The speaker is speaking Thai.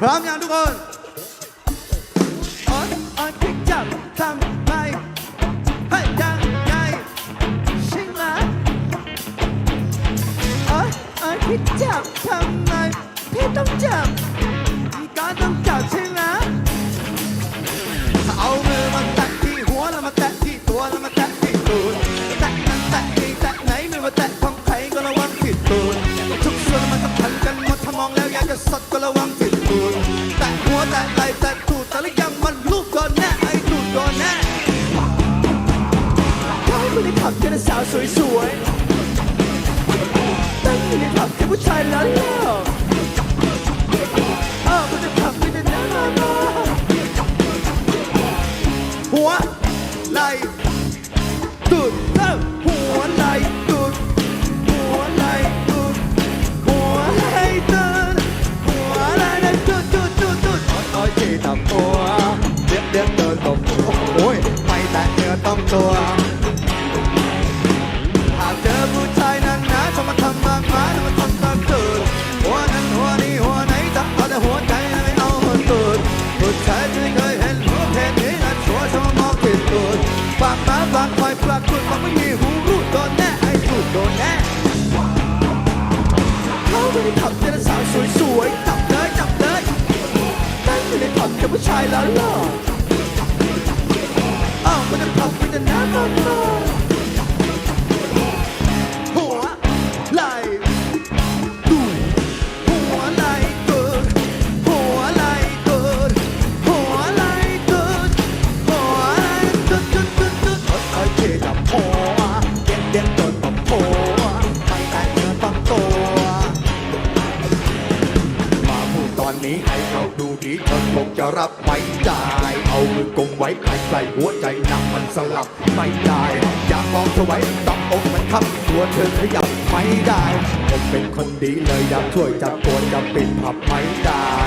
พร้อมยังทุกคนอ่อนอ่อนที่จับทำไมให้ยังไงใช่ไหมอ่อนอ่อนที่จับทำไมพี่ต้องจับพี่ก็ต้องจับใช่ไหมเอามือมาแตะที่หัวแล้วมาแตะที่ตัวแล้วมาแตะที่ตูดแตะนั้นแตะนี่แตะไหนไม่มาแตะของใครก็ระวังที่ตูด แต่ไหล่แต่ตูดแต่ละอย่างมันลูกโดนแน่ไอ้ตูดโดนแน่เขาไม่ได้ขับแค่สาวสวยๆตั้งอยู่ในผับแค่ผู้ชายล้านล่า อต้องตัวหากเจอผู้ชายนั้นนะชอบมาทำมากมายแล้วมาทำตามตูดหัวนั้นหัวนี้หัวไหนจับเอาแต่หัวใจไม่เอาหัวตูดผู้ชายที่เคยเห็นหัวเพศนี้นะชัวร์ชอบมองที่ตูดปากมาปากคอยปลากตูดปากไม่มีหูรูดโดนแน่ไอ้ตูดโดนแน่เขาไม่ได้ขับเจอสาวสวยๆจับเลยจับเลยนั่งอยู่ในผับกับผู้ชายแล้วหล่ออ้าวมันจะ ผับมันจ นี้ให้เขาดูดีเธอคงจะรับไม่ได้เอามือกลมไว้ใครใส่หัวใจหนักมันสลับไม่ได้อยากมองเธอไว้ต้องอกมันทับตัวเธอขยับไม่ได้ผมเป็นคนดีเลยอยากช่วยจับตัวจะปิดผับไม่ได้